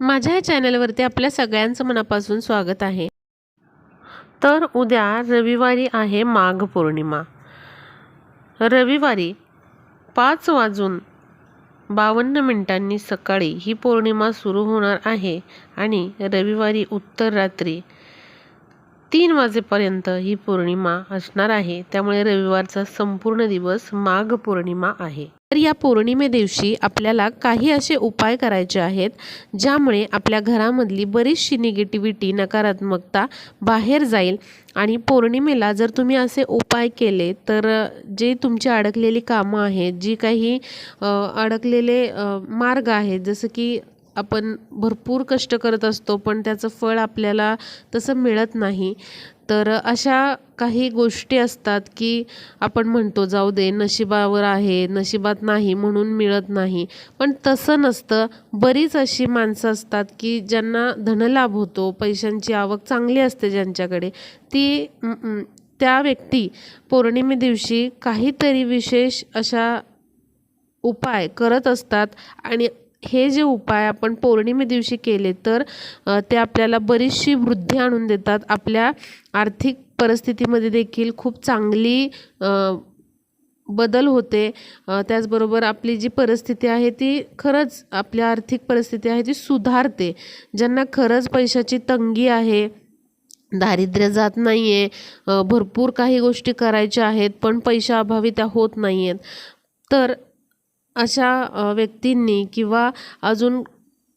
माझ्या या चॅनलवरती आपल्या सगळ्यांचं मनापासून स्वागत आहे. तर उद्या रविवारी आहे माघ पौर्णिमा. रविवारी पाच वाजून बावन्न मिनिटांनी सकाळी ही पौर्णिमा सुरू होणार आहे आणि रविवारी उत्तर रात्री तीन वाजेपर्यंत ही पौर्णिमा असणार आहे. त्यामुळे रविवारचा संपूर्ण दिवस माघ पौर्णिमा आहे. तर या पौर्णिमे दिवशी आपल्याला काही असे उपाय करायचे आहेत ज्यामुळे आपल्या घरामधली बरीचशी निगेटिव्हिटी नकारात्मकता बाहेर जाईल. आणि पौर्णिमेला जर तुम्ही असे उपाय केले तर जे तुमची अडकलेली कामं आहेत जी काही अडकलेले मार्ग आहेत जसं की आपण भरपूर कष्ट करत असतो पण त्याचं फळ आपल्याला तसं मिळत नाही तर अशा काही गोष्टी असतात की आपण म्हणतो जाऊ दे नशिबावर आहे नशिबात नाही म्हणून मिळत नाही. पण तसं नसतं. बरीच अशी माणसं असतात की ज्यांना धनलाभ होतो पैशांची आवक चांगली असते ज्यांच्याकडे ती त्या व्यक्ती पौर्णिमे दिवशी काहीतरी विशेष अशा उपाय करत असतात आणि हे जे उपाय आपण पौर्णिमे दिवशी केले तर ते आपल्याला बरीचशी वृद्धी आणून देतात. आपल्या आर्थिक परिस्थितीमध्ये देखील खूप चांगली बदल होते. त्याचबरोबर आपली जी परिस्थिती आहे ती खरंच आपल्या आर्थिक परिस्थिती आहे ती सुधारते. ज्यांना खरंच पैशाची तंगी आहे दारिद्र्य जात नाही आहे भरपूर काही गोष्टी करायच्या आहेत पण पैशाअभावी त्या होत नाही आहेत तर अशा व्यक्तींनी किंवा अजून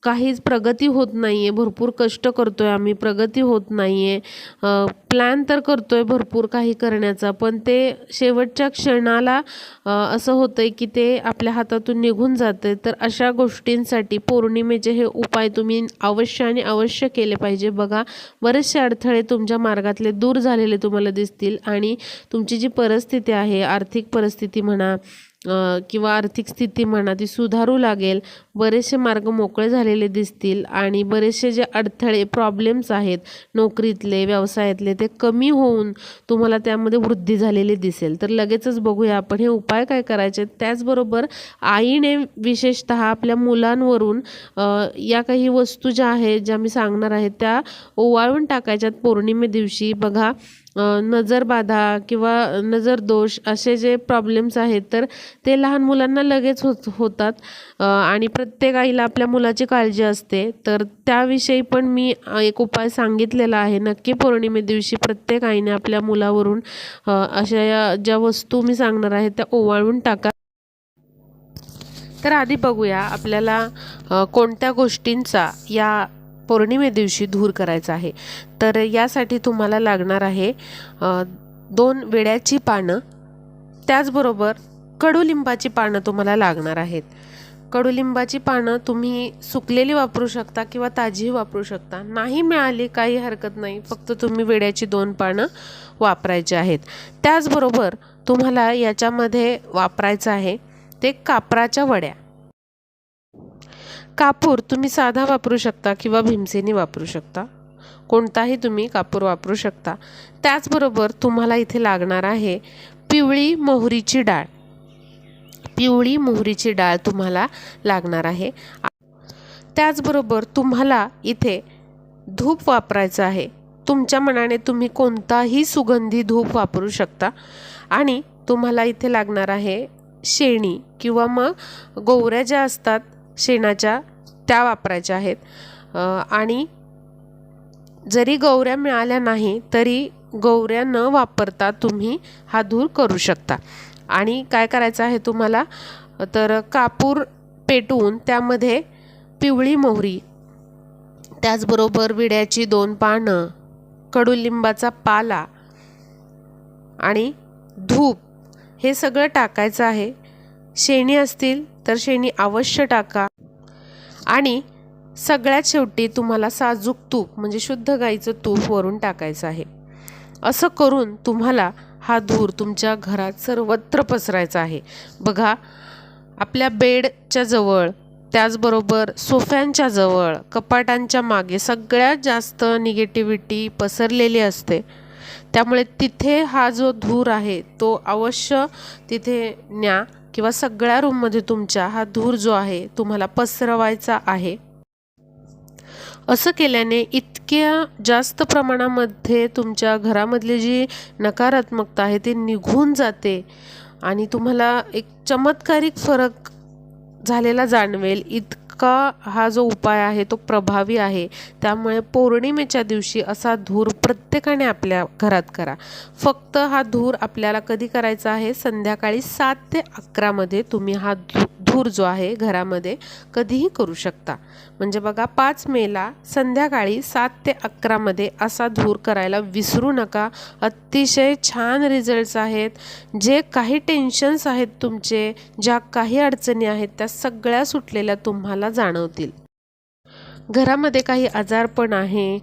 काहीच प्रगती होत नाही आहे भरपूर कष्ट करतो आहे आम्ही प्रगती होत नाही आहे प्लॅन तर करतो आहे भरपूर काही करण्याचा पण ते शेवटच्या क्षणाला असं होतं आहे की ते आपल्या हातातून निघून जाते तर अशा गोष्टींसाठी पौर्णिमेचे हे उपाय तुम्ही अवश्य आणि अवश्य केले पाहिजे. बघा बरेचसे अडथळे तुमच्या मार्गातले दूर झालेले तुम्हाला दिसतील आणि तुमची जी परिस्थिती आहे आर्थिक परिस्थिती म्हणा किंवा आर्थिक स्थिती म्हणा ती सुधारू लागेल. बरेचसे मार्ग मोकळे झालेले दिसतील आणि बरेचसे जे अडथळे प्रॉब्लेम्स आहेत नोकरीतले व्यवसायातले ते कमी होऊन तुम्हाला त्यामध्ये वृद्धी झालेली दिसेल. तर लगेचच बघूया आपण हे उपाय काय करायचे? त्याचबरोबर आईने विशेषतः आपल्या मुलांवरून या काही वस्तू ज्या आहेत ज्या मी सांगणार आहे त्या ओवाळून टाकायच्यात पौर्णिमे दिवशी. बघा नजरबाधा किंवा नजर दोष असे जे प्रॉब्लेम्स आहेत तर ते लहान मुलांना लगेच होत होतात. आणि प्रत्येक आईला आपल्या मुलाची काळजी असते. तर त्याविषयी पण मी एक उपाय सांगितलेला आहे. नक्की पौर्णिमे दिवशी प्रत्येक आईने आपल्या मुलावरून अशा या ज्या वस्तू मी सांगणार आहे त्या ओवाळून टाका. तर आधी बघूया आपल्याला कोणत्या गोष्टींचा या पौर्णिमे दिवशी धूर करायचा आहे. तर यासाठी तुम्हाला लागणार आहे दोन वेड्याची पानं. त्याचबरोबर कडुलिंबाची पानं तुम्हाला लागणार आहेत. कडुलिंबाची पानं तुम्ही सुकलेली वापरू शकता किंवा ताजीही वापरू शकता. नाही मिळाली काही हरकत नाही. फक्त तुम्ही वेड्याची दोन पानं वापरायची आहेत. त्याचबरोबर तुम्हाला याच्यामध्ये वापरायचं आहे ते कापराच्या वड्या. कापूर तुम्ही साधा वापरू शकता किंवा भीमसेनी वापरू शकता. कोणताही तुम्ही कापूर वापरू शकता. त्याचबरोबर तुम्हाला इथे लागणार आहे पिवळी मोहरीची डाळ. पिवळी मोहरीची डाळ तुम्हाला लागणार आहे. त्याचबरोबर तुम्हाला इथे धूप वापरायचं आहे. तुमच्या मनाने तुम्ही कोणताही सुगंधी धूप वापरू शकता. आणि तुम्हाला इथे लागणार आहे शेणी किंवा मग गोवऱ्या ज्या असतात शेणाच्या त्या वापरायच्या आहेत. आणि जरी गौऱ्या मिळाल्या नाही तरी गौऱ्या न वापरता तुम्ही हा धूर करू शकता. आणि काय करायचं आहे तुम्हाला? तर कापूर पेटवून त्यामध्ये पिवळी मोहरी त्याचबरोबर विड्याची दोन पानं कडुलिंबाचा पाला आणि धूप हे सगळं टाकायचं आहे. शेणी असतील तर शेणी अवश्य टाका. आणि सगळ्यात शेवटी तुम्हाला साजूक तूप म्हणजे शुद्ध गाईचं तूप वरून टाकायचं आहे. असं करून तुम्हाला हा धूर तुमच्या घरात सर्वत्र पसरायचा आहे. बघा आपल्या बेडच्या जवळ त्याचबरोबर सोफ्यांच्या जवळ कपाटांच्या मागे सगळ्यात जास्त निगेटिव्हिटी पसरलेली असते. त्यामुळे तिथे हा जो धूर आहे तो अवश्य तिथे न्या. किंवा सगळ्या रूममध्ये तुमच्या हा धूर जो आहे तुम्हाला पसरवायचा आहे. असं केल्याने इतक्या जास्त प्रमाणामध्ये तुमच्या घरामधली जी नकारात्मकता आहे ती निघून जाते आणि तुम्हाला एक चमत्कारिक फरक झालेला जाणवेल. इतका हा जो उपाय आहे तो प्रभावी आहे? त्यामुळे पौर्णिमेच्या दिवशी असा धूर प्रत्येकाने आपल्या घरात करा. फक्त हा धूर आपल्याला कधी करायचा आहे? संध्याकाळी सात ते अकरामध्ये तुम्ही हा धू धूर जो आहे घरामध्ये कधीही करू शकता. म्हणजे बघा पाच मेला संध्याकाळी सात ते अकरामध्ये असा धूर करायला विसरू नका. अतिशय छान रिझल्ट्स आहेत. जे काही टेन्शन्स आहेत तुमचे ज्या काही अडचणी आहेत त्या सगळ्या सुटलेल्या तुम्हाला जाणवतील. घरामध्ये काही आजारपण आहे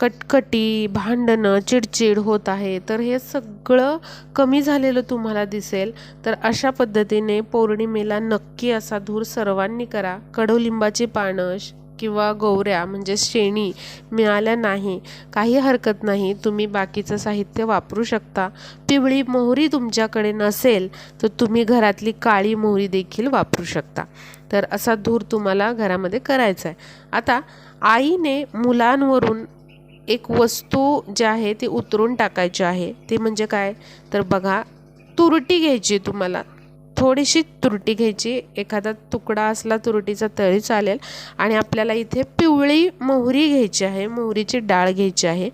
कटकटी भांडणं चिडचिड होत आहे तर हे सगळं कमी झालेलं तुम्हाला दिसेल. तर अशा पद्धतीने पौर्णिमेला नक्की असा धूर सर्वांनी करा. कडुलिंबाची पानं किंवा गौऱ्या म्हणजे शेणी मिळाल्या नाही काही हरकत नाही तुम्ही बाकीचं साहित्य वापरू शकता. पिवळी मोहरी तुमच्याकडे नसेल तर तुम्ही घरातली काळी मोहरी देखील वापरू शकता. तर असा धूर तुम्हाला घरामध्ये करायचा आहे आता आईने मुलांवरून एक वस्तू जी आहे ती उतरून टाकायची आहे. ती म्हणजे काय? तर बघा तुरटी घ्यायची तुम्हाला. थोडीशी तुरटी घ्यायची. एखादा तुकडा असला तुरटीचा तरी चालेल. आणि आपल्याला इथे पिवळी मोहरी घ्यायची आहे. मोहरीची डाळ घ्यायची आहे.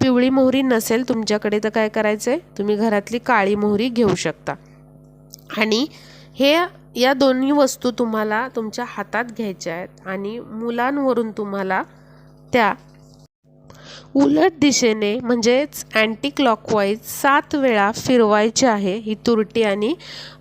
पिवळी मोहरी नसेल तुमच्याकडे तर काय करायचं आहे तुम्ही घरातली काळी मोहरी घेऊ शकता. आणि हे या दोन्ही वस्तू तुम्हाला तुमच्या हातात घ्यायच्या आहेत आणि मुलांवरून तुम्हाला त्या उलट दिशेने म्हणजेच अँटी क्लॉकवाईज सात वेळा फिरवायची आहे ही तुरटी आणि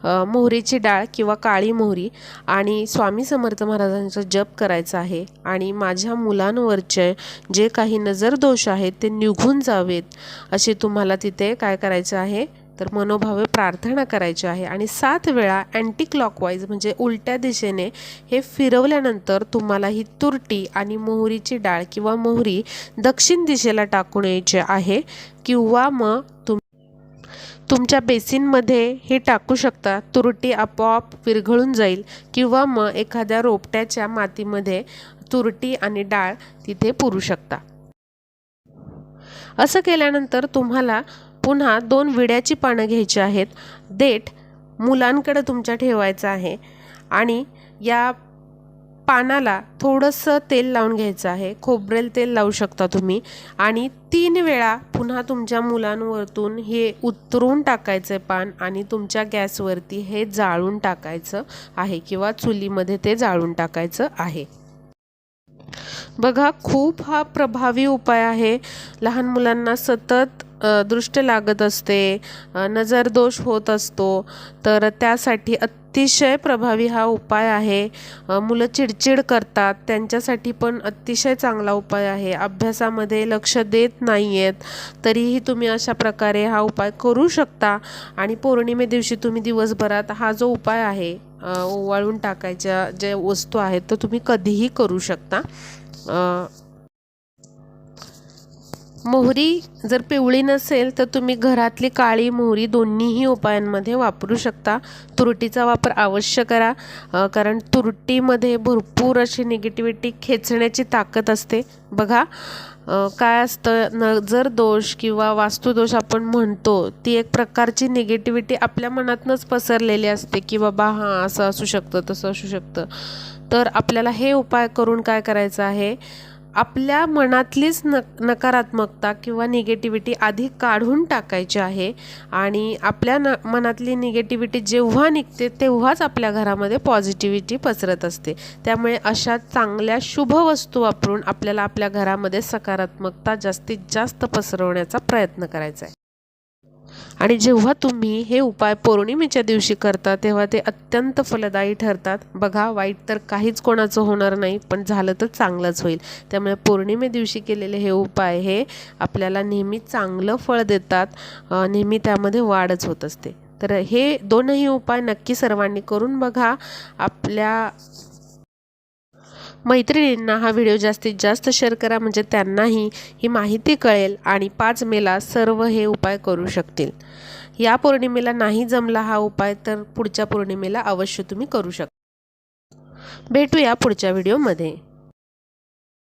मोहरीची डाळ किंवा काळी मोहरी आणि स्वामी समर्थ महाराजांचा जप करायचा आहे आणि माझ्या मुलांवरचे जे काही नजरदोष आहेत ते निघून जावेत असे तुम्हाला तिथे काय करायचं आहे? तर मनोभावे प्रार्थना करायची आहे. आणि सात वेळा अँटी क्लॉकवाईज म्हणजे उलट्या दिशेने हे फिरवल्यानंतर तुम्हाला ही तुरटी आणि मोहरीची डाळ किंवा मोहरी दक्षिण दिशेला टाकून यायची आहे किंवा मग तुम तुमच्या बेसिनमध्ये हे टाकू शकता. तुरटी आपोआप विरघळून जाईल किंवा मग एखाद्या रोपट्याच्या मातीमध्ये तुरटी आणि डाळ तिथे पुरू शकता. असं केल्यानंतर तुम्हाला पुन्हा दोन विड्याची पानं घ्यायची आहेत. देठ मुलांकडे तुमच्या ठेवायचं आहे. आणि या पानाला थोडंसं तेल लावून घ्यायचं आहे. खोबरेल तेल लावू शकता तुम्ही. आणि तीन वेळा पुन्हा तुमच्या मुलांवरतून हे उतरून टाकायचं आहे पान आणि तुमच्या गॅसवरती हे जाळून टाकायचं आहे किंवा चुलीमध्ये ते जाळून टाकायचं आहे. बघा खूप हा प्रभावी उपाय आहे. लहान मुलांना सतत दृष्ट लागत असते नजर नजरदोष होत असतो तर त्यासाठी अतिशय प्रभावी हा उपाय आहे. मुलं चिडचिड करतात त्यांच्यासाठी पण अतिशय चांगला उपाय आहे. अभ्यासामध्ये लक्ष देत नाही आहेत तरीही तुम्ही अशा प्रकारे हा उपाय करू शकता. आणि पौर्णिमे दिवशी तुम्ही दिवसभरात हा जो उपाय आहे ओवाळून टाकायच्या ज्या वस्तू आहेत तर तुम्ही कधीही करू शकता. मोहरी जर पिवळी नसेल तर तुम्ही घरातली काळी मोहरी दोन्हीही उपायांमध्ये वापरू शकता. तुरटीचा वापर अवश्य करा कारण तुरटीमध्ये भरपूर अशी निगेटिव्हिटी खेचण्याची ताकद असते. बघा काय असतं नजर दोष किंवा वास्तुदोष आपण म्हणतो ती एक प्रकारची निगेटिव्हिटी आपल्या मनातनंच पसरलेली असते की बाबा हां असं असू शकतं तसं असू शकतं. तर आपल्याला हे उपाय करून काय करायचं आहे? आपल्या मनातलीच न नकारात्मकता किंवा निगेटिव्हिटी आधी काढून टाकायची आहे. आणि आपल्या न मनातली निगेटिव्हिटी जेव्हा निघते तेव्हाच आपल्या घरामध्ये पॉझिटिव्हिटी पसरत असते. त्यामुळे अशा चांगल्या शुभ वस्तू वापरून आपल्याला आपल्या घरामध्ये सकारात्मकता जास्तीत जास्त पसरवण्याचा प्रयत्न करायचा आहे. आणि जेव्हा तुम्ही हे उपाय पौर्णिमेच्या दिवशी करता तेव्हा ते अत्यंत फलदायी ठरतात. बघा वाईट तर काहीच कोणाचं होणार नाही पण झालं तर चांगलंच होईल. त्यामुळे पौर्णिमे दिवशी केलेले हे उपाय हे आपल्याला नेहमी चांगलं फळ देतात नेहमी त्यामध्ये वाढच होत असते. तर हे दोनही उपाय नक्की सर्वांनी करून बघा. आपल्या मैत्रिणींना हा व्हिडिओ जास्तीत जास्त शेअर करा म्हणजे त्यांनाही ही माहिती कळेल आणि पाच मेला सर्व हे उपाय करू शकतील. या पौर्णिमेला नाही जमला हा उपाय तर पुढच्या पौर्णिमेला अवश्य तुम्ही करू शकता भेटूया पुढच्या व्हिडिओमध्ये